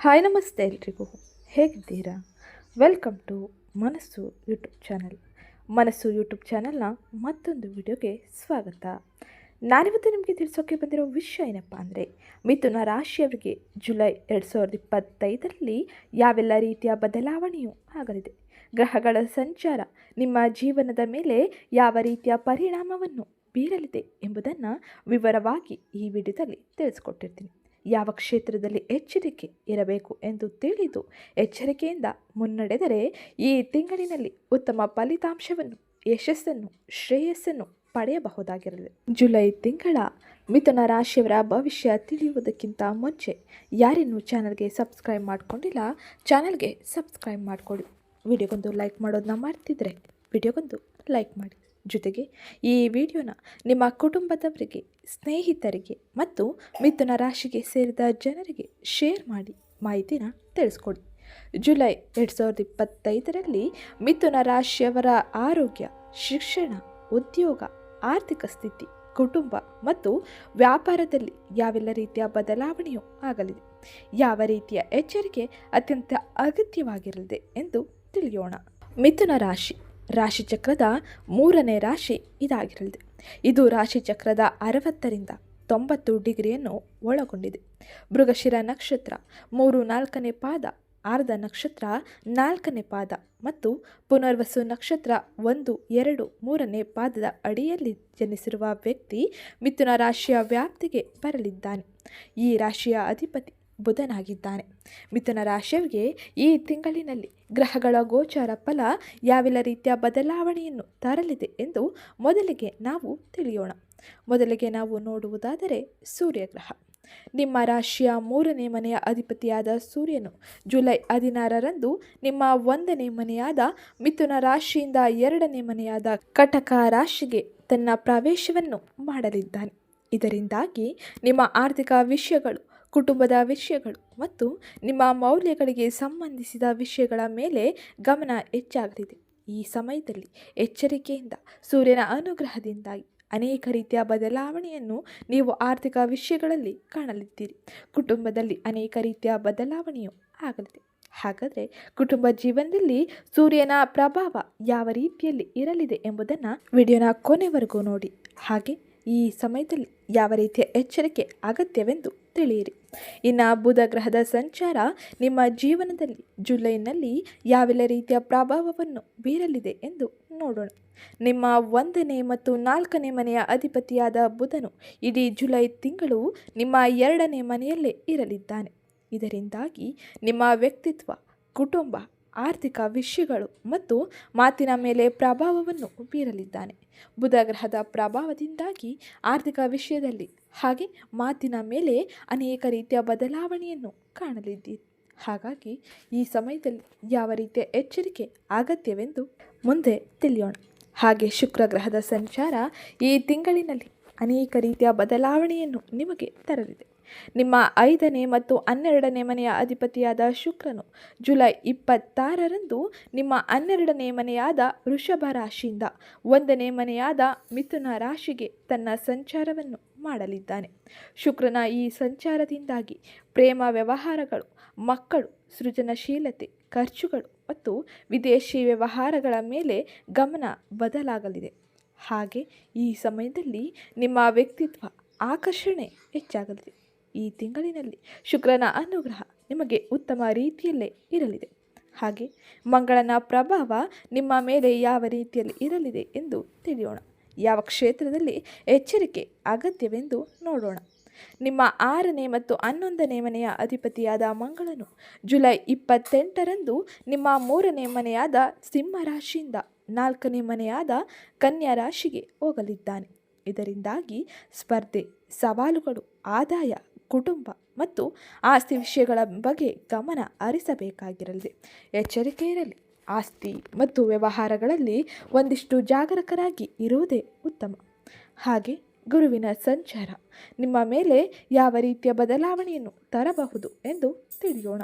Hi ನಮಸ್ತೆ ಎಲ್ರಿಗೂ. ಹೇಗಿದ್ದೀರಾ? Welcome to Manassu YouTube channel Manassu YouTube ಚಾನಲ್ನ ಮತ್ತೊಂದು ವಿಡಿಯೋಗೆ ಸ್ವಾಗತ. ನಾನಿವತ್ತು ನಿಮಗೆ ತಿಳಿಸೋಕೆ ಬಂದಿರೋ ವಿಷಯ ಏನಪ್ಪ ಅಂದರೆ, ಮಿಥುನ ರಾಶಿಯವರಿಗೆ ಜುಲೈ ಎರಡು ಸಾವಿರದ ಇಪ್ಪತ್ತೈದರಲ್ಲಿ ಯಾವೆಲ್ಲ ರೀತಿಯ ಬದಲಾವಣೆಯೂ ಆಗಲಿದೆ? ಗ್ರಹಗಳ ಸಂಚಾರ, ನಿಮ್ಮ ಜೀವನದ ಮೇಲೆ ಯಾವ ರೀತಿಯ ಪರಿಣಾಮವನ್ನು ಬೀರಲಿದೆ ಎಂಬುದನ್ನು ವಿವರವಾಗಿ ಈ ವಿಡಿಯೋದಲ್ಲಿ ತಿಳಿಸ್ಕೊಟ್ಟಿರ್ತೀನಿ. ಯಾವ ಕ್ಷೇತ್ರದಲ್ಲಿ ಎಚ್ಚರಿಕೆ ಇರಬೇಕು ಎಂದು ತಿಳಿದು ಎಚ್ಚರಿಕೆಯಿಂದ ಮುನ್ನಡೆದರೆ ಈ ತಿಂಗಳಿನಲ್ಲಿ ಉತ್ತಮ ಫಲಿತಾಂಶವನ್ನು, ಯಶಸ್ಸನ್ನು, ಶ್ರೇಯಸ್ಸನ್ನು ಪಡೆಯಬಹುದಾಗಿರಲಿದೆ ಜುಲೈ ತಿಂಗಳ ಮಿಥುನ ರಾಶಿಯವರ ಭವಿಷ್ಯ ತಿಳಿಯುವುದಕ್ಕಿಂತ ಮುಂಚೆ ಯಾರಿನ್ನೂ ಚಾನಲ್ಗೆ ಸಬ್ಸ್ಕ್ರೈಬ್ ಮಾಡಿಕೊಂಡಿಲ್ಲ, ಚಾನಲ್ಗೆ ಸಬ್ಸ್ಕ್ರೈಬ್ ಮಾಡಿಕೊಡಿ. ವಿಡಿಯೋಗೊಂದು ಲೈಕ್ ಮಾಡೋದನ್ನ ಮಾಡ್ತಿದ್ರೆ ವಿಡಿಯೋಗೊಂದು ಲೈಕ್ ಮಾಡಿ. ಜೊತೆಗೆ ಈ ವಿಡಿಯೋನ ನಿಮ್ಮ ಕುಟುಂಬದವರಿಗೆ, ಸ್ನೇಹಿತರಿಗೆ ಮತ್ತು ಮಿಥುನ ರಾಶಿಗೆ ಸೇರಿದ ಜನರಿಗೆ ಶೇರ್ ಮಾಡಿ ಮಾಹಿತಿನ ತಿಳಿಸ್ಕೊಡಿ. ಜುಲೈ ಎರಡು ಸಾವಿರದ ಇಪ್ಪತ್ತೈದರಲ್ಲಿ ಮಿಥುನ ರಾಶಿಯವರ ಆರೋಗ್ಯ, ಶಿಕ್ಷಣ, ಉದ್ಯೋಗ, ಆರ್ಥಿಕ ಸ್ಥಿತಿ, ಕುಟುಂಬ ಮತ್ತು ವ್ಯಾಪಾರದಲ್ಲಿ ಯಾವೆಲ್ಲ ರೀತಿಯ ಬದಲಾವಣೆಯೂ ಆಗಲಿದೆ. ಯಾವ ರೀತಿಯ ಎಚ್ಚರಿಕೆ ಅತ್ಯಂತ ಅಗತ್ಯವಾಗಿರಲಿದೆ ಎಂದು ತಿಳಿಯೋಣ. ಮಿಥುನ ರಾಶಿ ರಾಶಿಚಕ್ರದ ಮೂರನೇ ರಾಶಿ ಇದಾಗಿರಲಿದೆ. ಇದು ರಾಶಿಚಕ್ರದ ಅರವತ್ತರಿಂದ ತೊಂಬತ್ತು ಡಿಗ್ರಿಯನ್ನು ಒಳಗೊಂಡಿದೆ. ಮೃಗಶಿರ ನಕ್ಷತ್ರ ಮೂರು ನಾಲ್ಕನೇ ಪಾದ, ಆರ್ಧ ನಕ್ಷತ್ರ ನಾಲ್ಕನೇ ಪಾದ ಮತ್ತು ಪುನರ್ವಸು ನಕ್ಷತ್ರ ಒಂದು, ಎರಡು, ಮೂರನೇ ಪಾದದ ಅಡಿಯಲ್ಲಿ ಜನಿಸಿರುವ ವ್ಯಕ್ತಿ ಮಿಥುನ ರಾಶಿಯ ವ್ಯಾಪ್ತಿಗೆ ಬರಲಿದ್ದಾನೆ. ಈ ರಾಶಿಯ ಅಧಿಪತಿ ಬುಧನಾಗಿದ್ದಾನೆ. ಮಿಥುನ ರಾಶಿಯವರಿಗೆ ಈ ತಿಂಗಳಿನಲ್ಲಿ ಗ್ರಹಗಳ ಗೋಚಾರ ಫಲ ಯಾವೆಲ್ಲ ರೀತಿಯ ಬದಲಾವಣೆಯನ್ನು ತರಲಿದೆ ಎಂದು ಮೊದಲಿಗೆ ನಾವು ತಿಳಿಯೋಣ. ಮೊದಲಿಗೆ ನಾವು ನೋಡುವುದಾದರೆ ಸೂರ್ಯಗ್ರಹ. ನಿಮ್ಮ ರಾಶಿಯ ಮೂರನೇ ಮನೆಯ ಅಧಿಪತಿಯಾದ ಸೂರ್ಯನು ಜುಲೈ ಹದಿನಾರರಂದು ನಿಮ್ಮ ಒಂದನೇ ಮನೆಯಾದ ಮಿಥುನ ರಾಶಿಯಿಂದ ಎರಡನೇ ಮನೆಯಾದ ಕಟಕ ರಾಶಿಗೆ ತನ್ನ ಪ್ರವೇಶವನ್ನು ಮಾಡಲಿದ್ದಾನೆ. ಇದರಿಂದಾಗಿ ನಿಮ್ಮ ಆರ್ಥಿಕ ವಿಷಯಗಳು ಕುಟುಂಬದ ವಿಷಯಗಳು ಮತ್ತು ನಿಮ್ಮ ಮೌಲ್ಯಗಳಿಗೆ ಸಂಬಂಧಿಸಿದ ವಿಷಯಗಳ ಮೇಲೆ ಗಮನ ಹೆಚ್ಚಾಗಲಿದೆ. ಈ ಸಮಯದಲ್ಲಿ ಎಚ್ಚರಿಕೆಯಿಂದ, ಸೂರ್ಯನ ಅನುಗ್ರಹದಿಂದಾಗಿ ಅನೇಕ ರೀತಿಯ ಬದಲಾವಣೆಯನ್ನು ನೀವು ಆರ್ಥಿಕ ವಿಷಯಗಳಲ್ಲಿ ಕಾಣಲಿದ್ದೀರಿ. ಕುಟುಂಬದಲ್ಲಿ ಅನೇಕ ರೀತಿಯ ಬದಲಾವಣೆಯು ಆಗಲಿದೆ. ಹಾಗಾದರೆ ಕುಟುಂಬ ಜೀವನದಲ್ಲಿ ಸೂರ್ಯನ ಪ್ರಭಾವ ಯಾವ ರೀತಿಯಲ್ಲಿ ಇರಲಿದೆ ಎಂಬುದನ್ನು ವಿಡಿಯೋನ ಕೊನೆವರೆಗೂ ನೋಡಿ. ಹಾಗೆ ಈ ಸಮಯದಲ್ಲಿ ಯಾವ ರೀತಿಯ ಎಚ್ಚರಿಕೆ ಅಗತ್ಯವೆಂದು ತಿಳಿಯಿರಿ. ಇನ್ನು ಬುಧ ಗ್ರಹದ ಸಂಚಾರ ನಿಮ್ಮ ಜೀವನದಲ್ಲಿ, ಜುಲೈನಲ್ಲಿ ಯಾವೆಲ್ಲ ರೀತಿಯ ಪ್ರಭಾವವನ್ನು ಬೀರಲಿದೆ ಎಂದು ನೋಡೋಣ. ನಿಮ್ಮ ಒಂದನೇ ಮತ್ತು ನಾಲ್ಕನೇ ಮನೆಯ ಅಧಿಪತಿಯಾದ ಬುಧನು ಇಡೀ ಜುಲೈ ತಿಂಗಳು ನಿಮ್ಮ ಎರಡನೇ ಮನೆಯಲ್ಲೇ ಇರಲಿದ್ದಾನೆ. ಇದರಿಂದಾಗಿ ನಿಮ್ಮ ವ್ಯಕ್ತಿತ್ವ, ಕುಟುಂಬ ಆರ್ಥಿಕ ವಿಷಯಗಳು ಮತ್ತು ಮಾತಿನ ಮೇಲೆ ಪ್ರಭಾವವನ್ನು ಬೀರಲಿದ್ದಾನೆ. ಬುಧ ಗ್ರಹದ ಪ್ರಭಾವದಿಂದಾಗಿ ಆರ್ಥಿಕ ವಿಷಯದಲ್ಲಿ ಹಾಗೆ ಮಾತಿನ ಮೇಲೆ ಅನೇಕ ರೀತಿಯ ಬದಲಾವಣೆಯನ್ನು ಕಾಣಲಿದ್ದೀರಿ ಹಾಗಾಗಿ ಈ ಸಮಯದಲ್ಲಿ ಯಾವ ರೀತಿಯ ಎಚ್ಚರಿಕೆ ಅಗತ್ಯವೆಂದು ಮುಂದೆ ತಿಳಿಯೋಣ. ಹಾಗೆ ಶುಕ್ರ ಗ್ರಹದ ಸಂಚಾರ ಈ ತಿಂಗಳಿನಲ್ಲಿ ಅನೇಕ ರೀತಿಯ ಬದಲಾವಣೆಯನ್ನು ನಿಮಗೆ ತರಲಿದೆ. ನಿಮ್ಮ ಐದನೇ ಮತ್ತು ಹನ್ನೆರಡನೇ ಮನೆಯ ಅಧಿಪತಿಯಾದ ಶುಕ್ರನು ಜುಲೈ ಇಪ್ಪತ್ತಾರರಂದು ನಿಮ್ಮ ಹನ್ನೆರಡನೇ ಮನೆಯಾದ ವೃಷಭ ರಾಶಿಯಿಂದ ಒಂದನೇ ಮನೆಯಾದ ಮಿಥುನ ರಾಶಿಗೆ ತನ್ನ ಸಂಚಾರವನ್ನು ಮಾಡಲಿದ್ದಾನೆ. ಶುಕ್ರನ ಈ ಸಂಚಾರದಿಂದಾಗಿ ಪ್ರೇಮ ವ್ಯವಹಾರಗಳು, ಮಕ್ಕಳು, ಸೃಜನಶೀಲತೆ, ಖರ್ಚುಗಳು ಮತ್ತು ವಿದೇಶಿ ವ್ಯವಹಾರಗಳ ಮೇಲೆ ಗಮನ ಬದಲಾಗಲಿದೆ. ಹಾಗೆ ಈ ಸಮಯದಲ್ಲಿ ನಿಮ್ಮ ವ್ಯಕ್ತಿತ್ವ ಆಕರ್ಷಣೆ ಹೆಚ್ಚಾಗಲಿದೆ. ಈ ತಿಂಗಳಿನಲ್ಲಿ ಶುಕ್ರನ ಅನುಗ್ರಹ ನಿಮಗೆ ಉತ್ತಮ ರೀತಿಯಲ್ಲೇ ಇರಲಿದೆ. ಹಾಗೆ ಮಂಗಳನ ಪ್ರಭಾವ ನಿಮ್ಮ ಮೇಲೆ ಯಾವ ರೀತಿಯಲ್ಲಿ ಇರಲಿದೆ ಎಂದು ತಿಳಿಯೋಣ. ಯಾವ ಕ್ಷೇತ್ರದಲ್ಲಿ ಎಚ್ಚರಿಕೆ ಅಗತ್ಯವೆಂದು ನೋಡೋಣ. ನಿಮ್ಮ ಆರನೇ ಮತ್ತು ಹನ್ನೊಂದನೇ ಮನೆಯ ಅಧಿಪತಿಯಾದ ಮಂಗಳನು ಜುಲೈ ಇಪ್ಪತ್ತೆಂಟರಂದು ನಿಮ್ಮ ಮೂರನೇ ಮನೆಯಾದ ಸಿಂಹ ರಾಶಿಯಿಂದ ನಾಲ್ಕನೇ ಮನೆಯಾದ ಕನ್ಯಾ ರಾಶಿಗೆ ಹೋಗಲಿದ್ದಾನೆ. ಇದರಿಂದಾಗಿ ಸ್ಪರ್ಧೆ, ಸವಾಲುಗಳು, ಆದಾಯ ಕುಟುಂಬ ಮತ್ತು ಆಸ್ತಿ ವಿಷಯಗಳ ಬಗ್ಗೆ ಗಮನ ಹರಿಸಬೇಕಾಗಿರಲಿದೆ ಎಚ್ಚರಿಕೆ ಇರಲಿ. ಆಸ್ತಿ ಮತ್ತು ವ್ಯವಹಾರಗಳಲ್ಲಿ ಒಂದಿಷ್ಟು ಜಾಗರೂಕರಾಗಿ ಇರುವುದೇ ಉತ್ತಮ. ಹಾಗೆ ಗುರುವಿನ ಸಂಚಾರ. ನಿಮ್ಮ ಮೇಲೆ ಯಾವ ರೀತಿಯ ಬದಲಾವಣೆಯನ್ನು ತರಬಹುದು ಎಂದು ತಿಳಿಯೋಣ.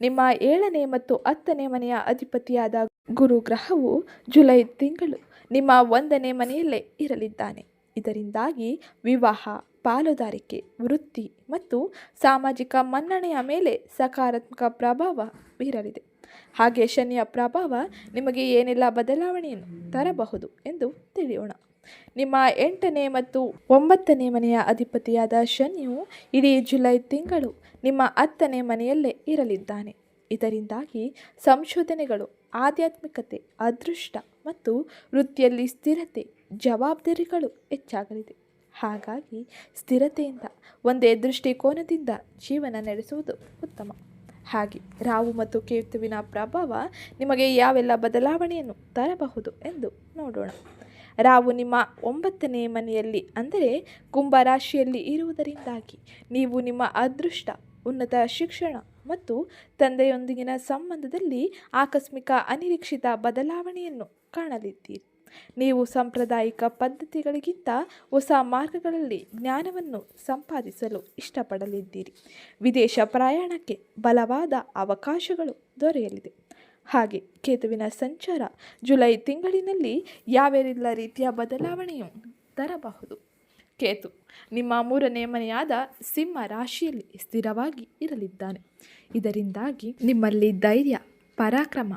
ನಿಮ್ಮ ಏಳನೇ ಮತ್ತು ಹತ್ತನೇ ಮನೆಯ ಅಧಿಪತಿಯಾದ ಗುರು ಗ್ರಹವು ಜುಲೈ ತಿಂಗಳು ನಿಮ್ಮ ಒಂದನೇ ಮನೆಯಲ್ಲೇ ಇರಲಿದ್ದಾನೆ. ಇದರಿಂದಾಗಿ ವಿವಾಹ ಪಾಲುದಾರಿಕೆ, ವೃತ್ತಿ ಮತ್ತು ಸಾಮಾಜಿಕ ಮನ್ನಣೆಯ ಮೇಲೆ ಸಕಾರಾತ್ಮಕ ಪ್ರಭಾವ ಬೀರಲಿದೆ. ಹಾಗೆ ಶನಿಯ ಪ್ರಭಾವ ನಿಮಗೆ ಏನೆಲ್ಲ ಬದಲಾವಣೆಯನ್ನು ತರಬಹುದು ಎಂದು ತಿಳಿಯೋಣ. ನಿಮ್ಮ ಎಂಟನೇ ಮತ್ತು ಒಂಬತ್ತನೇ ಮನೆಯ ಅಧಿಪತಿಯಾದ ಶನಿಯು ಇಡೀ ಜುಲೈ ತಿಂಗಳು ನಿಮ್ಮ ಹತ್ತನೇ ಮನೆಯಲ್ಲೇ ಇರಲಿದ್ದಾನೆ. ಇದರಿಂದಾಗಿ ಸಂಶೋಧನೆಗಳು, ಆಧ್ಯಾತ್ಮಿಕತೆ, ಅದೃಷ್ಟ ಮತ್ತು ವೃತ್ತಿಯಲ್ಲಿ ಸ್ಥಿರತೆ, ಜವಾಬ್ದಾರಿಗಳು ಹೆಚ್ಚಾಗಲಿದೆ. ಹಾಗಾಗಿ ಸ್ಥಿರತೆಯಿಂದ, ಒಂದೇ ದೃಷ್ಟಿಕೋನದಿಂದ ಜೀವನ ನಡೆಸುವುದು ಉತ್ತಮ. ಹಾಗೆ ರಾವು ಮತ್ತು ಕೇತುವಿನ ಪ್ರಭಾವ ನಿಮಗೆ ಯಾವೆಲ್ಲ ಬದಲಾವಣೆಯನ್ನು ತರಬಹುದು ಎಂದು ನೋಡೋಣ. ರಾವು ನಿಮ್ಮ ಒಂಬತ್ತನೇ ಮನೆಯಲ್ಲಿ, ಅಂದರೆ ಕುಂಭರಾಶಿಯಲ್ಲಿ ಇರುವುದರಿಂದಾಗಿ ನೀವು ನಿಮ್ಮ ಅದೃಷ್ಟ, ಉನ್ನತ ಶಿಕ್ಷಣ ಮತ್ತು ತಂದೆಯೊಂದಿಗಿನ ಸಂಬಂಧದಲ್ಲಿ ಆಕಸ್ಮಿಕ ಅನಿರೀಕ್ಷಿತ ಬದಲಾವಣೆಯನ್ನು ಕಾಣಲಿದ್ದೀರಿ. ನೀವು ಸಾಂಪ್ರದಾಯಿಕ ಪದ್ಧತಿಗಳಿಗಿಂತ ಹೊಸ ಮಾರ್ಗಗಳಲ್ಲಿ ಜ್ಞಾನವನ್ನು ಸಂಪಾದಿಸಲು ಇಷ್ಟಪಡಲಿದ್ದೀರಿ. ವಿದೇಶ ಪ್ರಯಾಣಕ್ಕೆ ಬಲವಾದ ಅವಕಾಶಗಳು ದೊರೆಯಲಿದೆ. ಹಾಗೆ ಕೇತುವಿನ ಸಂಚಾರ ಜುಲೈ ತಿಂಗಳಿನಲ್ಲಿ ಯಾವೆಲ್ಲ ರೀತಿಯ ಬದಲಾವಣೆಯು ತರಬಹುದು? ಕೇತು, ನಿಮ್ಮ ಮೂರನೇ ಮನೆಯಾದ ಸಿಂಹ ರಾಶಿಯಲ್ಲಿ ಸ್ಥಿರವಾಗಿ ಇರಲಿದ್ದಾನೆ. ಇದರಿಂದಾಗಿ ನಿಮ್ಮಲ್ಲಿ ಧೈರ್ಯ, ಪರಾಕ್ರಮ,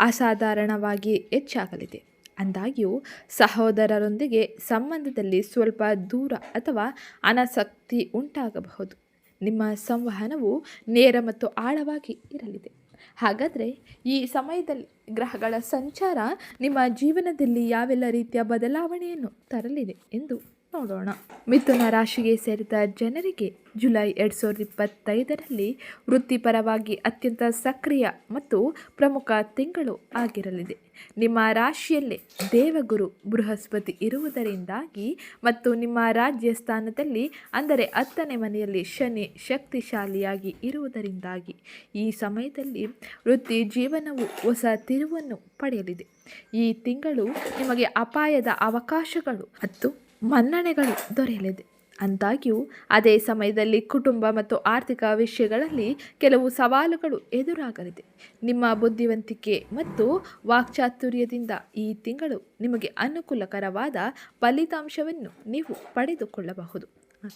ಅಸಾಧಾರಣವಾಗಿ ಹೆಚ್ಚಾಗಲಿದೆ. ಅಂದಾಗ್ಯೂ ಸಹೋದರರೊಂದಿಗೆ ಸಂಬಂಧದಲ್ಲಿ ಸ್ವಲ್ಪ ದೂರ ಅಥವಾ ಅನಾಸಕ್ತಿ ಉಂಟಾಗಬಹುದು. ನಿಮ್ಮ ಸಂವಹನವು ನೇರ ಮತ್ತು ಆಳವಾಗಿ ಇರಲಿದೆ. ಹಾಗಾದರೆ ಈ ಸಮಯದಲ್ಲಿ ಗ್ರಹಗಳ ಸಂಚಾರ ನಿಮ್ಮ ಜೀವನದಲ್ಲಿ ಯಾವೆಲ್ಲ ರೀತಿಯ ಬದಲಾವಣೆಯನ್ನು ತರಲಿದೆ ಎಂದು ನೋಡೋಣ. ಮಿಥುನ ರಾಶಿಗೆ ಸೇರಿದ ಜನರಿಗೆ ಜುಲೈ ಎರಡು ಸಾವಿರದ ಇಪ್ಪತ್ತೈದರಲ್ಲಿ ವೃತ್ತಿಪರವಾಗಿ ಅತ್ಯಂತ ಸಕ್ರಿಯ ಮತ್ತು ಪ್ರಮುಖ ತಿಂಗಳು ಆಗಿರಲಿದೆ. ನಿಮ್ಮ ರಾಶಿಯಲ್ಲೇ ದೇವಗುರು ಬೃಹಸ್ಪತಿ ಇರುವುದರಿಂದಾಗಿ ಮತ್ತು ನಿಮ್ಮ ರಾಜ್ಯ ಸ್ಥಾನದಲ್ಲಿ ಅಂದರೆ ಹತ್ತನೇ ಮನೆಯಲ್ಲಿ ಶನಿ ಶಕ್ತಿಶಾಲಿಯಾಗಿ ಇರುವುದರಿಂದಾಗಿ ಈ ಸಮಯದಲ್ಲಿ ವೃತ್ತಿ ಜೀವನವು ಹೊಸ ತಿರುವನ್ನು ಪಡೆಯಲಿದೆ. ಈ ತಿಂಗಳು ನಿಮಗೆ ಅಪಾಯದ ಅವಕಾಶಗಳು ಮತ್ತು ಮನ್ನಣೆಗಳು ದೊರೆಯಲಿದೆ. ಅಂದಾಗ್ಯೂ ಅದೇ ಸಮಯದಲ್ಲಿ ಕುಟುಂಬ ಮತ್ತು ಆರ್ಥಿಕ ವಿಷಯಗಳಲ್ಲಿ ಕೆಲವು ಸವಾಲುಗಳು ಎದುರಾಗಲಿದೆ. ನಿಮ್ಮ ಬುದ್ಧಿವಂತಿಕೆ ಮತ್ತು ವಾಕ್ಚಾತುರ್ಯದಿಂದ ಈ ತಿಂಗಳು ನಿಮಗೆ ಅನುಕೂಲಕರವಾದ ಫಲಿತಾಂಶವನ್ನು ನೀವು ಪಡೆದುಕೊಳ್ಳಬಹುದು.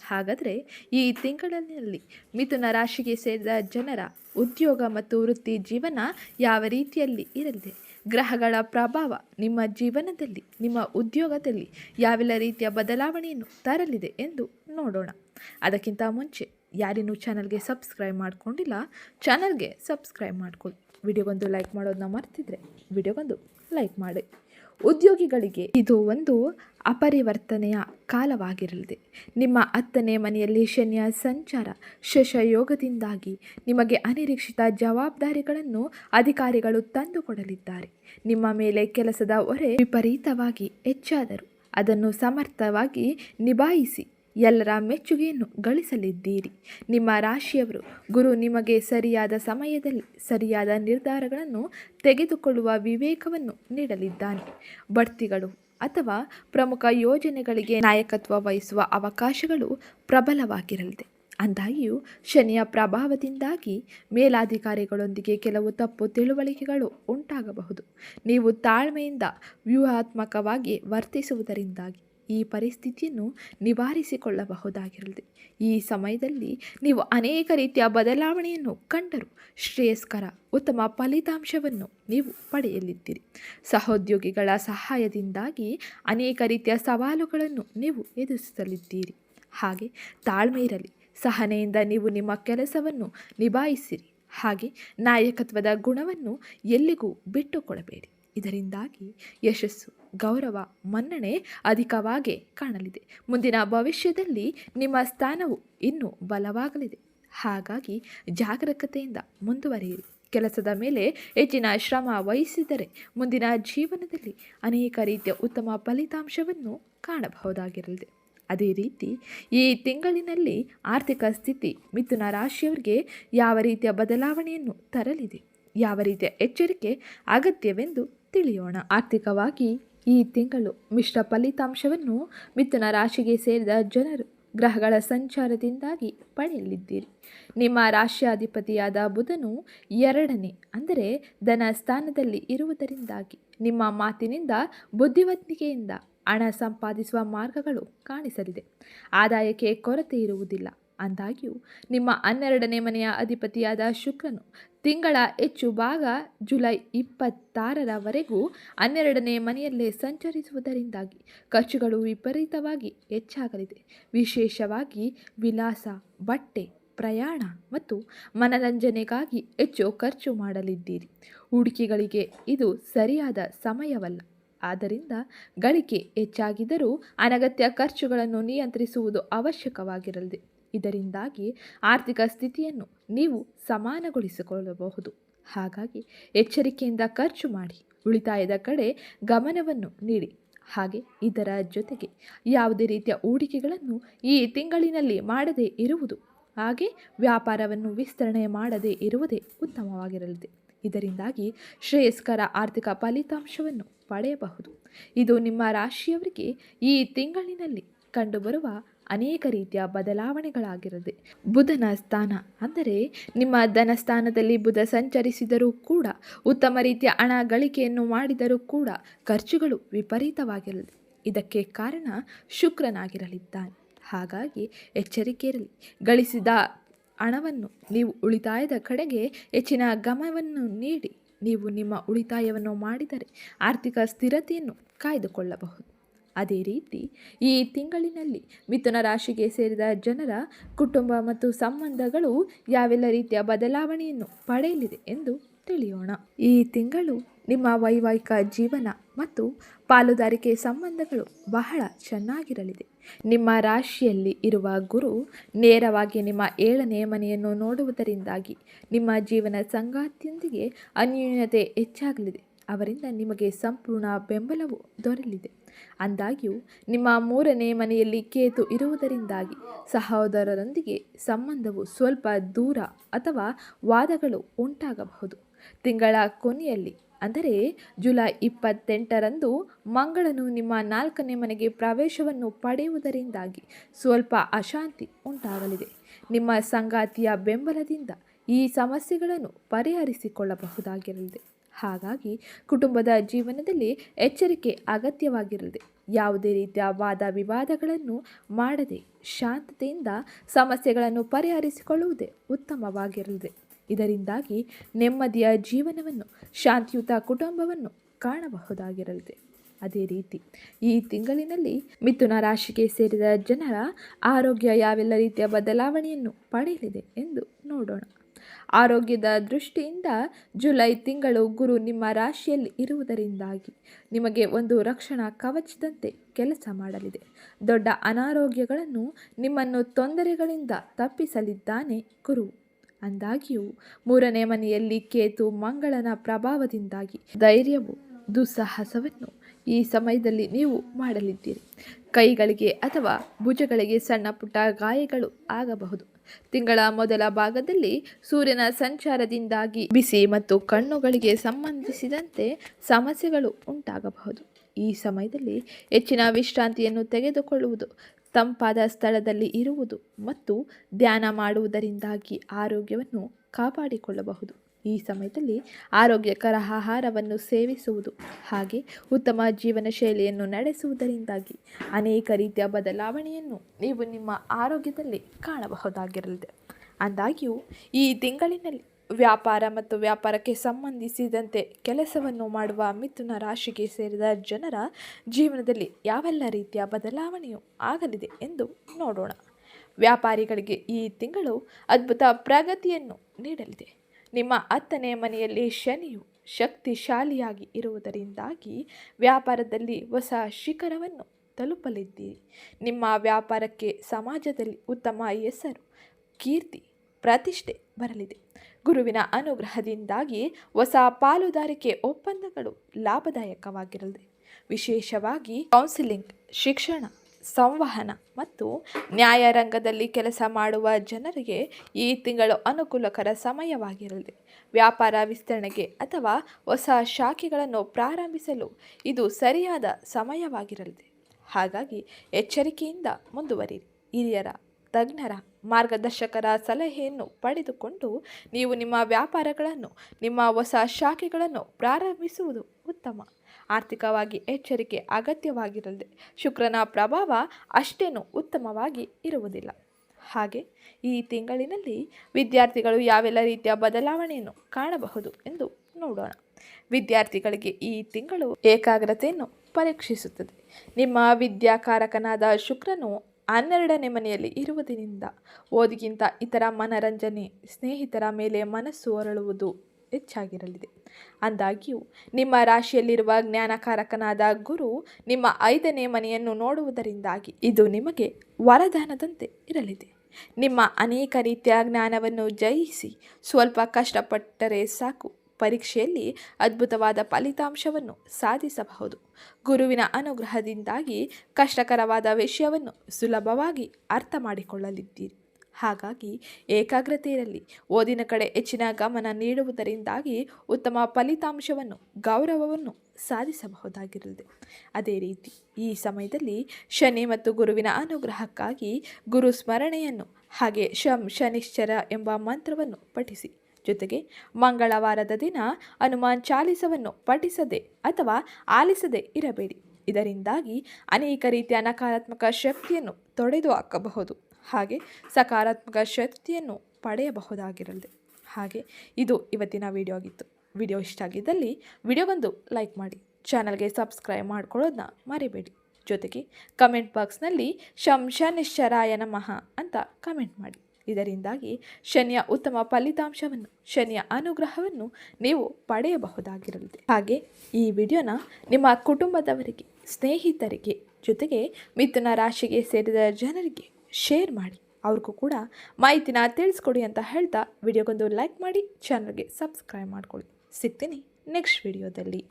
ಹಾಗಾದರೆ ಈ ತಿಂಗಳಿನಲ್ಲಿ ಮಿಥುನ ರಾಶಿಗೆ ಸೇರಿದ ಜನರ ಉದ್ಯೋಗ ಮತ್ತು ವೃತ್ತಿ ಜೀವನ ಯಾವ ರೀತಿಯಲ್ಲಿ ಇರಲಿದೆ? ಗ್ರಹಗಳ ಪ್ರಭಾವ ನಿಮ್ಮ ಜೀವನದಲ್ಲಿ, ನಿಮ್ಮ ಉದ್ಯೋಗದಲ್ಲಿ ಯಾವೆಲ್ಲ ರೀತಿಯ ಬದಲಾವಣೆಯನ್ನು ತರಲಿದೆ ಎಂದು ನೋಡೋಣ. ಅದಕ್ಕಿಂತ ಮುಂಚೆ ಯಾರಿನ್ನೂ ಚಾನಲ್ಗೆ ಸಬ್ಸ್ಕ್ರೈಬ್ ಮಾಡಿಕೊಂಡಿಲ್ಲ, ಚಾನಲ್ಗೆ ಸಬ್ಸ್ಕ್ರೈಬ್ ಮಾಡ್ಕೊಳ್ಳಿ. ವಿಡಿಯೋಗೊಂದು ಲೈಕ್ ಮಾಡೋದನ್ನ ಮರ್ತಿದ್ರೆ ವಿಡಿಯೋಗೊಂದು ಲೈಕ್ ಮಾಡಿ. ಉದ್ಯೋಗಿಗಳಿಗೆ ಇದು ಒಂದು ಅಪರಿವರ್ತನೆಯ ಕಾಲವಾಗಿರಲಿದೆ. ನಿಮ್ಮ ಹತ್ತನೇ ಮನೆಯಲ್ಲಿ ಶನಿಯ ಸಂಚಾರ ಶಶಯೋಗದಿಂದಾಗಿ ನಿಮಗೆ ಅನಿರೀಕ್ಷಿತ ಜವಾಬ್ದಾರಿಗಳನ್ನು ಅಧಿಕಾರಿಗಳು ತಂದುಕೊಡಲಿದ್ದಾರೆ. ನಿಮ್ಮ ಮೇಲೆ ಕೆಲಸದ ಹೊರೆ ವಿಪರೀತವಾಗಿ ಹೆಚ್ಚಾದರು. ಅದನ್ನು ಸಮರ್ಥವಾಗಿ ನಿಭಾಯಿಸಿ ಎಲ್ಲರ ಮೆಚ್ಚುಗೆಯನ್ನು ಗಳಿಸಲಿದ್ದೀರಿ. ನಿಮ್ಮ ರಾಶಿಯವರು, ಗುರು ನಿಮಗೆ ಸರಿಯಾದ ಸಮಯದಲ್ಲಿ ಸರಿಯಾದ ನಿರ್ಧಾರಗಳನ್ನು ತೆಗೆದುಕೊಳ್ಳುವ ವಿವೇಕವನ್ನು ನೀಡಲಿದ್ದಾನೆ. ಬಡ್ತಿಗಳು ಅಥವಾ ಪ್ರಮುಖ ಯೋಜನೆಗಳಿಗೆ ನಾಯಕತ್ವ ವಹಿಸುವ ಅವಕಾಶಗಳು ಪ್ರಬಲವಾಗಿರಲಿದೆ. ಅಂದಾಗಿಯೂ ಶನಿಯ ಪ್ರಭಾವದಿಂದಾಗಿ ಮೇಲಾಧಿಕಾರಿಗಳೊಂದಿಗೆ ಕೆಲವು ತಪ್ಪು ತಿಳುವಳಿಕೆಗಳು ಉಂಟಾಗಬಹುದು. ನೀವು ತಾಳ್ಮೆಯಿಂದ ವ್ಯೂಹಾತ್ಮಕವಾಗಿ ವರ್ತಿಸುವುದರಿಂದಾಗಿ. ಈ ಪರಿಸ್ಥಿತಿಯನ್ನು ನಿವಾರಿಸಿಕೊಳ್ಳಬಹುದಾಗಿರಲಿದೆ ಈ ಸಮಯದಲ್ಲಿ ನೀವು ಅನೇಕ ರೀತಿಯ ಬದಲಾವಣೆಯನ್ನು ಕಂಡರು ಶ್ರೇಯಸ್ಕರ ಉತ್ತಮ ಫಲಿತಾಂಶವನ್ನು ನೀವು ಪಡೆಯಲಿದ್ದೀರಿ. ಸಹೋದ್ಯೋಗಿಗಳ ಸಹಾಯದಿಂದಾಗಿ ಅನೇಕ ರೀತಿಯ ಸವಾಲುಗಳನ್ನು ನೀವು ಎದುರಿಸಲಿದ್ದೀರಿ. ಹಾಗೆ ತಾಳ್ಮೆ ಇರಲಿ, ಸಹನೆಯಿಂದ ನೀವು ನಿಮ್ಮ ಕೆಲಸವನ್ನು ನಿಭಾಯಿಸಿರಿ. ಹಾಗೆ ನಾಯಕತ್ವದ ಗುಣವನ್ನು ಎಲ್ಲಿಗೂ ಬಿಟ್ಟುಕೊಡಬೇಡಿ. ಇದರಿಂದಾಗಿ ಯಶಸ್ಸು, ಗೌರವ, ಮನ್ನಣೆ ಅಧಿಕವಾಗಿ ಕಾಣಲಿದೆ. ಮುಂದಿನ ಭವಿಷ್ಯದಲ್ಲಿ ನಿಮ್ಮ ಸ್ಥಾನವು ಇನ್ನೂ ಬಲವಾಗಲಿದೆ. ಹಾಗಾಗಿ ಜಾಗರೂಕತೆಯಿಂದ ಮುಂದುವರಿಯಿರಿ. ಕೆಲಸದ ಮೇಲೆ ಹೆಚ್ಚಿನ ಶ್ರಮ ವಹಿಸಿದರೆ ಮುಂದಿನ ಜೀವನದಲ್ಲಿ ಅನೇಕ ರೀತಿಯ ಉತ್ತಮ ಫಲಿತಾಂಶವನ್ನು ಕಾಣಬಹುದಾಗಿರಲಿದೆ. ಅದೇ ರೀತಿ ಈ ತಿಂಗಳಿನಲ್ಲಿ ಆರ್ಥಿಕ ಸ್ಥಿತಿ ಮಿಥುನ ರಾಶಿಯವರಿಗೆ ಯಾವ ರೀತಿಯ ಬದಲಾವಣೆಯನ್ನು ತರಲಿದೆ? ಯಾವ ರೀತಿಯ ಎಚ್ಚರಿಕೆ ಅಗತ್ಯವೆಂದು ತಿಳಿಯೋಣ. ಆರ್ಥಿಕವಾಗಿ ಈ ತಿಂಗಳು ಮಿಶ್ರ ಫಲಿತಾಂಶವನ್ನು ಮಿಥುನ ರಾಶಿಗೆ ಸೇರಿದ ಜನರು ಗ್ರಹಗಳ ಸಂಚಾರದಿಂದಾಗಿ ಪಡೆಯಲಿದ್ದೀರಿ. ನಿಮ್ಮ ರಾಶ್ಯಾಧಿಪತಿಯಾದ ಬುಧನು ಎರಡನೇ, ಅಂದರೆ ಧನ ಸ್ಥಾನದಲ್ಲಿ ಇರುವುದರಿಂದಾಗಿ ನಿಮ್ಮ ಮಾತಿನಿಂದ ಬುದ್ಧಿವಂತಿಕೆಯಿಂದ ಹಣ ಸಂಪಾದಿಸುವ ಮಾರ್ಗಗಳು ಕಾಣಿಸಲಿದೆ. ಆದಾಯಕ್ಕೆ ಕೊರತೆ ಇರುವುದಿಲ್ಲ. ಅಂದಾಗ್ಯೂ, ನಿಮ್ಮ ಹನ್ನೆರಡನೇ ಮನೆಯ ಅಧಿಪತಿಯಾದ ಶುಕ್ರನು ತಿಂಗಳ ಹೆಚ್ಚು ಭಾಗ ಜುಲೈ ಇಪ್ಪತ್ತಾರರವರೆಗೂ ಹನ್ನೆರಡನೇ ಮನೆಯಲ್ಲೇ ಸಂಚರಿಸುವುದರಿಂದಾಗಿ ಖರ್ಚುಗಳು ವಿಪರೀತವಾಗಿ ಹೆಚ್ಚಾಗಲಿದೆ. ವಿಶೇಷವಾಗಿ ವಿಲಾಸ ಬಟ್ಟೆ, ಪ್ರಯಾಣ ಮತ್ತು ಮನರಂಜನೆಗಾಗಿ ಹೆಚ್ಚು ಖರ್ಚು ಮಾಡಲಿದ್ದೀರಿ. ಹೂಡಿಕೆಗಳಿಗೆ ಇದು ಸರಿಯಾದ ಸಮಯವಲ್ಲ. ಆದ್ದರಿಂದ ಗಳಿಕೆ ಹೆಚ್ಚಾಗಿದ್ದರೂ ಅನಗತ್ಯ ಖರ್ಚುಗಳನ್ನು ನಿಯಂತ್ರಿಸುವುದು ಅವಶ್ಯಕವಾಗಿರಲಿದೆ. ಇದರಿಂದಾಗಿ ಆರ್ಥಿಕ ಸ್ಥಿತಿಯನ್ನು ನೀವು ಸಮಾನಗೊಳಿಸಿಕೊಳ್ಳಬಹುದು. ಹಾಗಾಗಿ ಎಚ್ಚರಿಕೆಯಿಂದ ಖರ್ಚು ಮಾಡಿ ಉಳಿತಾಯದ ಕಡೆ ಗಮನವನ್ನು ನೀಡಿ. ಹಾಗೆ ಇದರ ಜೊತೆಗೆ ಯಾವುದೇ ರೀತಿಯ ಹೂಡಿಕೆಗಳನ್ನು ಈ ತಿಂಗಳಿನಲ್ಲಿ ಮಾಡದೇ ಇರುವುದು, ಹಾಗೆ ವ್ಯಾಪಾರವನ್ನು ವಿಸ್ತರಣೆ ಮಾಡದೇ ಇರುವುದೇ ಉತ್ತಮವಾಗಿರಲಿದೆ. ಇದರಿಂದಾಗಿ ಶ್ರೇಯಸ್ಕರ ಆರ್ಥಿಕ ಫಲಿತಾಂಶವನ್ನು ಪಡೆಯಬಹುದು. ಇದು ನಿಮ್ಮ ರಾಶಿಯವರಿಗೆ ಈ ತಿಂಗಳಿನಲ್ಲಿ ಕಂಡುಬರುವ ಅನೇಕ ರೀತಿಯ ಬದಲಾವಣೆಗಳಾಗಿರದೆ ಬುಧನ ಸ್ಥಾನ ಅಂದರೆ ನಿಮ್ಮ ಧನ ಸ್ಥಾನದಲ್ಲಿ ಬುಧ ಸಂಚರಿಸಿದರೂ ಕೂಡ, ಉತ್ತಮ ರೀತಿಯ ಹಣ ಗಳಿಕೆಯನ್ನು ಮಾಡಿದರೂ ಕೂಡ ಖರ್ಚುಗಳು ವಿಪರೀತವಾಗಿರಲಿ ಇದಕ್ಕೆ ಕಾರಣ ಶುಕ್ರನಾಗಿರಲಿದ್ದಾನೆ. ಹಾಗಾಗಿ ಎಚ್ಚರಿಕೆ ಗಳಿಸಿದ ಹಣವನ್ನು ನೀವು ಉಳಿತಾಯದ ಕಡೆಗೆ ಹೆಚ್ಚಿನ ಗಮನವನ್ನು ನೀಡಿ. ನೀವು ನಿಮ್ಮ ಉಳಿತಾಯವನ್ನು ಮಾಡಿದರೆ ಆರ್ಥಿಕ ಸ್ಥಿರತೆಯನ್ನು ಕಾಯ್ದುಕೊಳ್ಳಬಹುದು. ಅದೇ ರೀತಿ ಈ ತಿಂಗಳಿನಲ್ಲಿ ಮಿಥುನ ರಾಶಿಗೆ ಸೇರಿದ ಜನರ ಕುಟುಂಬ ಮತ್ತು ಸಂಬಂಧಗಳು ಯಾವೆಲ್ಲ ರೀತಿಯ ಬದಲಾವಣೆಯನ್ನು ಪಡೆಯಲಿದೆ ಎಂದು ತಿಳಿಯೋಣ. ಈ ತಿಂಗಳು ನಿಮ್ಮ ವೈವಾಹಿಕ ಜೀವನ ಮತ್ತು ಪಾಲುದಾರಿಕೆ ಸಂಬಂಧಗಳು ಬಹಳ ಚೆನ್ನಾಗಿರಲಿದೆ. ನಿಮ್ಮ ರಾಶಿಯಲ್ಲಿ ಇರುವ ಗುರು ನೇರವಾಗಿ ನಿಮ್ಮ ಏಳನೇ ಮನೆಯನ್ನು ನೋಡುವುದರಿಂದಾಗಿ ನಿಮ್ಮ ಜೀವನ ಸಂಗಾತಿಯೊಂದಿಗೆ ಅನ್ಯೂನ್ಯತೆ ಹೆಚ್ಚಾಗಲಿದೆ. ಅವರಿಂದ ನಿಮಗೆ ಸಂಪೂರ್ಣ ಬೆಂಬಲವು ದೊರೆಯಲಿದೆ. ಅಂದಾಗ್ಯೂ, ನಿಮ್ಮ ಮೂರನೇ ಮನೆಯಲ್ಲಿ ಕೇತು ಇರುವುದರಿಂದಾಗಿ ಸಹೋದರರೊಂದಿಗೆ ಸಂಬಂಧವು ಸ್ವಲ್ಪ ದೂರ ಅಥವಾ ವಾದಗಳು ಉಂಟಾಗಬಹುದು. ತಿಂಗಳ ಕೊನೆಯಲ್ಲಿ, ಅಂದರೆ ಜುಲೈ ಇಪ್ಪತ್ತೆಂಟರಂದು ಮಂಗಳನು ನಿಮ್ಮ ನಾಲ್ಕನೇ ಮನೆಗೆ ಪ್ರವೇಶವನ್ನು ಪಡೆಯುವುದರಿಂದಾಗಿ ಸ್ವಲ್ಪ ಅಶಾಂತಿ ಉಂಟಾಗಲಿದೆ. ನಿಮ್ಮ ಸಂಗಾತಿಯ ಬೆಂಬಲದಿಂದ ಈ ಸಮಸ್ಯೆಗಳನ್ನು ಪರಿಹರಿಸಿಕೊಳ್ಳಬಹುದಾಗಿರಲಿದೆ. ಹಾಗಾಗಿ ಕುಟುಂಬದ ಜೀವನದಲ್ಲಿ ಎಚ್ಚರಿಕೆ ಅಗತ್ಯವಾಗಿರಲಿದೆ. ಯಾವುದೇ ರೀತಿಯ ವಾದ ವಿವಾದಗಳನ್ನು ಮಾಡದೆ ಶಾಂತತೆಯಿಂದ ಸಮಸ್ಯೆಗಳನ್ನು ಪರಿಹರಿಸಿಕೊಳ್ಳುವುದೇ ಉತ್ತಮವಾಗಿರಲಿದೆ. ಇದರಿಂದಾಗಿ ನೆಮ್ಮದಿಯ ಜೀವನವನ್ನು, ಶಾಂತಿಯುತ ಕುಟುಂಬವನ್ನು ಕಾಣಬಹುದಾಗಿರಲಿದೆ. ಅದೇ ರೀತಿ ಈ ತಿಂಗಳಿನಲ್ಲಿ ಮಿಥುನ ರಾಶಿಗೆ ಸೇರಿದ ಜನರ ಆರೋಗ್ಯ ಯಾವೆಲ್ಲ ರೀತಿಯ ಬದಲಾವಣೆಯನ್ನು ಪಡೆಯಲಿದೆ ಎಂದು ನೋಡೋಣ. ಆರೋಗ್ಯದ ದೃಷ್ಟಿಯಿಂದ ಜುಲೈ ತಿಂಗಳು ಗುರು ನಿಮ್ಮ ರಾಶಿಯಲ್ಲಿ ಇರುವುದರಿಂದಾಗಿ ನಿಮಗೆ ಒಂದು ರಕ್ಷಣಾ ಕವಚದಂತೆ ಕೆಲಸ ಮಾಡಲಿದೆ. ದೊಡ್ಡ ಅನಾರೋಗ್ಯಗಳನ್ನು ನಿಮ್ಮನ್ನು ತೊಂದರೆಗಳಿಂದ ತಪ್ಪಿಸಲಿದ್ದಾನೆ ಗುರು. ಅಂದಾಗಿಯೂ ಮೂರನೇ ಮನೆಯಲ್ಲಿ ಕೇತು ಮಂಗಳನ ಪ್ರಭಾವದಿಂದಾಗಿ ಧೈರ್ಯವು ದುಸ್ಸಾಹಸವನ್ನು ಈ ಸಮಯದಲ್ಲಿ ನೀವು ಮಾಡಲಿದ್ದೀರಿ. ಕೈಗಳಿಗೆ ಅಥವಾ ಭುಜಗಳಿಗೆ ಸಣ್ಣ ಪುಟ್ಟ ಗಾಯಗಳು ಆಗಬಹುದು. ತಿಂಗಳ ಮೊದಲ ಭಾಗದಲ್ಲಿ ಸೂರ್ಯನ ಸಂಚಾರದಿಂದಾಗಿ ಬಿಸಿ ಮತ್ತು ಕಣ್ಣುಗಳಿಗೆ ಸಂಬಂಧಿಸಿದಂತೆ ಸಮಸ್ಯೆಗಳು ಉಂಟಾಗಬಹುದು. ಈ ಸಮಯದಲ್ಲಿ ಹೆಚ್ಚಿನ ವಿಶ್ರಾಂತಿಯನ್ನು ತೆಗೆದುಕೊಳ್ಳುವುದು, ತಂಪಾದ ಸ್ಥಳದಲ್ಲಿ ಇರುವುದು ಮತ್ತು ಧ್ಯಾನ ಮಾಡುವುದರಿಂದಾಗಿ ಆರೋಗ್ಯವನ್ನು ಕಾಪಾಡಿಕೊಳ್ಳಬಹುದು. ಈ ಸಮಯದಲ್ಲಿ ಆರೋಗ್ಯಕರ ಆಹಾರವನ್ನು ಸೇವಿಸುವುದು ಹಾಗೆ ಉತ್ತಮ ಜೀವನ ಶೈಲಿಯನ್ನು ನಡೆಸುವುದರಿಂದಾಗಿ ಅನೇಕ ರೀತಿಯ ಬದಲಾವಣೆಯನ್ನು ನೀವು ನಿಮ್ಮ ಆರೋಗ್ಯದಲ್ಲಿ ಕಾಣಬಹುದಾಗಿರಲಿದೆ. ಅಂದಾಗ್ಯೂ, ಈ ತಿಂಗಳಿನಲ್ಲಿ ವ್ಯಾಪಾರ ಮತ್ತು ವ್ಯಾಪಾರಕ್ಕೆ ಸಂಬಂಧಿಸಿದಂತೆ ಕೆಲಸವನ್ನು ಮಾಡುವ ಮಿಥುನ ರಾಶಿಗೆ ಸೇರಿದ ಜನರ ಜೀವನದಲ್ಲಿ ಯಾವೆಲ್ಲ ರೀತಿಯ ಬದಲಾವಣೆಯು ಆಗಲಿದೆ ಎಂದು ನೋಡೋಣ. ವ್ಯಾಪಾರಿಗಳಿಗೆ ಈ ತಿಂಗಳು ಅದ್ಭುತ ಪ್ರಗತಿಯನ್ನು ನೀಡಲಿದೆ. ನಿಮ್ಮ ಹತ್ತನೇ ಮನೆಯಲ್ಲಿ ಶನಿಯು ಶಕ್ತಿಶಾಲಿಯಾಗಿ ಇರುವುದರಿಂದಾಗಿ ವ್ಯಾಪಾರದಲ್ಲಿ ಹೊಸ ಶಿಖರವನ್ನು ತಲುಪಲಿದ್ದೀರಿ. ನಿಮ್ಮ ವ್ಯಾಪಾರಕ್ಕೆ ಸಮಾಜದಲ್ಲಿ ಉತ್ತಮ ಹೆಸರು, ಕೀರ್ತಿ, ಪ್ರತಿಷ್ಠೆ ಬರಲಿದೆ. ಗುರುವಿನ ಅನುಗ್ರಹದಿಂದಾಗಿ ಹೊಸ ಪಾಲುದಾರಿಕೆ ಒಪ್ಪಂದಗಳು ಲಾಭದಾಯಕವಾಗಿರಲಿದೆ. ವಿಶೇಷವಾಗಿ ಕೌನ್ಸಿಲಿಂಗ್ ಶಿಕ್ಷಣ ಸಂವಹನ ಮತ್ತು ನ್ಯಾಯರಂಗದಲ್ಲಿ ಕೆಲಸ ಮಾಡುವ ಜನರಿಗೆ ಈ ತಿಂಗಳು ಅನುಕೂಲಕರ ಸಮಯವಾಗಿರಲಿದೆ. ವ್ಯಾಪಾರ ವಿಸ್ತರಣೆಗೆ ಅಥವಾ ಹೊಸ ಶಾಖೆಗಳನ್ನು ಪ್ರಾರಂಭಿಸಲು ಇದು ಸರಿಯಾದ ಸಮಯವಾಗಿರಲಿದೆ. ಹಾಗಾಗಿ ಎಚ್ಚರಿಕೆಯಿಂದ ಮುಂದುವರಿ ಹಿರಿಯರ, ತಜ್ಞರ ಮಾರ್ಗದರ್ಶಕರ ಸಲಹೆಯನ್ನು ಪಡೆದುಕೊಂಡು ನೀವು ನಿಮ್ಮ ವ್ಯಾಪಾರಗಳನ್ನು, ನಿಮ್ಮ ಹೊಸ ಶಾಖೆಗಳನ್ನು ಪ್ರಾರಂಭಿಸುವುದು ಉತ್ತಮ. ಆರ್ಥಿಕವಾಗಿ ಎಚ್ಚರಿಕೆ ಅಗತ್ಯವಾಗಿರಲಿದೆ. ಶುಕ್ರನ ಪ್ರಭಾವ ಅಷ್ಟೇನು ಉತ್ತಮವಾಗಿ ಇರುವುದಿಲ್ಲ. ಹಾಗೆ ಈ ತಿಂಗಳಿನಲ್ಲಿ ವಿದ್ಯಾರ್ಥಿಗಳು ಯಾವೆಲ್ಲ ರೀತಿಯ ಬದಲಾವಣೆಯನ್ನು ಕಾಣಬಹುದು ಎಂದು ನೋಡೋಣ. ವಿದ್ಯಾರ್ಥಿಗಳಿಗೆ ಈ ತಿಂಗಳು ಏಕಾಗ್ರತೆಯನ್ನು ಪರೀಕ್ಷಿಸುತ್ತದೆ. ನಿಮ್ಮ ವಿದ್ಯಾಕಾರಕನಾದ ಶುಕ್ರನು ಹನ್ನೆರಡನೇ ಮನೆಯಲ್ಲಿ ಇರುವುದರಿಂದ ಓದಿಗಿಂತ ಇತರ ಮನರಂಜನೆ ಸ್ನೇಹಿತರ ಮೇಲೆ ಮನಸ್ಸು ಹೊರಳುವುದು ಹೆಚ್ಚಾಗಿರಲಿದೆ. ಅಂದಾಗ್ಯೂ, ನಿಮ್ಮ ರಾಶಿಯಲ್ಲಿರುವ ಜ್ಞಾನಕಾರಕನಾದ ಗುರು ನಿಮ್ಮ ಐದನೇ ಮನೆಯನ್ನು ನೋಡುವುದರಿಂದಾಗಿ ಇದು ನಿಮಗೆ ವರದಾನದಂತೆ ಇರಲಿದೆ. ನಿಮ್ಮ ಅನೇಕ ರೀತಿಯ ಜ್ಞಾನವನ್ನು ಜಯಿಸಿ ಸ್ವಲ್ಪ ಕಷ್ಟಪಟ್ಟರೆ ಸಾಕು. ಪರೀಕ್ಷೆಯಲ್ಲಿ ಅದ್ಭುತವಾದ ಫಲಿತಾಂಶವನ್ನು ಸಾಧಿಸಬಹುದು. ಗುರುವಿನ ಅನುಗ್ರಹದಿಂದಾಗಿ ಕಷ್ಟಕರವಾದ ವಿಷಯವನ್ನು ಸುಲಭವಾಗಿ ಅರ್ಥ ಮಾಡಿಕೊಳ್ಳಲಿದ್ದೀರಿ ಹಾಗಾಗಿ ಏಕಾಗ್ರತೆ ಇರಲಿ. ಓದಿನ ಕಡೆ ಹೆಚ್ಚಿನ ಗಮನ ನೀಡುವುದರಿಂದಾಗಿ ಉತ್ತಮ ಫಲಿತಾಂಶವನ್ನು, ಗೌರವವನ್ನು ಸಾಧಿಸಬಹುದಾಗಿರಲಿದೆ ಅದೇ ರೀತಿ ಈ ಸಮಯದಲ್ಲಿ ಶನಿ ಮತ್ತು ಗುರುವಿನ ಅನುಗ್ರಹಕ್ಕಾಗಿ ಗುರು ಸ್ಮರಣೆಯನ್ನು, ಹಾಗೆ ಶಂ ಶನಿಶ್ಚರ ಎಂಬ ಮಂತ್ರವನ್ನು ಪಠಿಸಿ. ಜೊತೆಗೆ ಮಂಗಳವಾರದ ದಿನ ಹನುಮಾನ್ ಚಾಲಿಸವನ್ನು ಪಠಿಸದೆ ಅಥವಾ ಆಲಿಸದೆ ಇರಬೇಡಿ. ಇದರಿಂದಾಗಿ ಅನೇಕ ರೀತಿಯ ನಕಾರಾತ್ಮಕ ಶಕ್ತಿಯನ್ನು ತೊಡೆದು ಹಾಕಬಹುದು ಹಾಗೆ ಸಕಾರಾತ್ಮಕ ಶಕ್ತಿಯನ್ನು ಪಡೆಯಬಹುದಾಗಿರಲಿದೆ ಹಾಗೆ ಇದು ಇವತ್ತಿನ ವಿಡಿಯೋ ಆಗಿತ್ತು. ವಿಡಿಯೋ ಇಷ್ಟ ಆಗಿದ್ದಲ್ಲಿ ವಿಡಿಯೋಗೊಂದು ಲೈಕ್ ಮಾಡಿ. ಚಾನಲ್ಗೆ ಸಬ್ಸ್ಕ್ರೈಬ್ ಮಾಡ್ಕೊಳ್ಳೋದನ್ನ ಮರಿಬೇಡಿ. ಜೊತೆಗೆ ಕಮೆಂಟ್ ಬಾಕ್ಸ್ನಲ್ಲಿ ಶಂಶನಿಶ್ಚರಾಯ ನಮಃ ಅಂತ ಕಮೆಂಟ್ ಮಾಡಿ. ಇದರಿಂದಾಗಿ ಶನಿಯ ಉತ್ತಮ ಫಲಿತಾಂಶವನ್ನು, ಶನಿಯ ಅನುಗ್ರಹವನ್ನು ನೀವು ಪಡೆಯಬಹುದಾಗಿರಲಿದೆ ಹಾಗೆ ಈ ವಿಡಿಯೋನ ನಿಮ್ಮ ಕುಟುಂಬದವರಿಗೆ, ಸ್ನೇಹಿತರಿಗೆ, ಜೊತೆಗೆ ಮಿಥುನ ರಾಶಿಗೆ ಸೇರಿದ ಜನರಿಗೆ ಶೇರ್ ಮಾಡಿ. ಅವ್ರಿಗೂ ಕೂಡ ಮಾಹಿತಿನ ತಿಳಿಸ್ಕೊಡಿ ಅಂತ ಹೇಳ್ತಾ ವಿಡಿಯೋಗೊಂದು ಲೈಕ್ ಮಾಡಿ ಚಾನಲ್ಗೆ ಸಬ್ಸ್ಕ್ರೈಬ್ ಮಾಡ್ಕೊಳ್ಳಿ. ಸಿಗ್ತೀನಿ ನೆಕ್ಸ್ಟ್ ವಿಡಿಯೋದಲ್ಲಿ.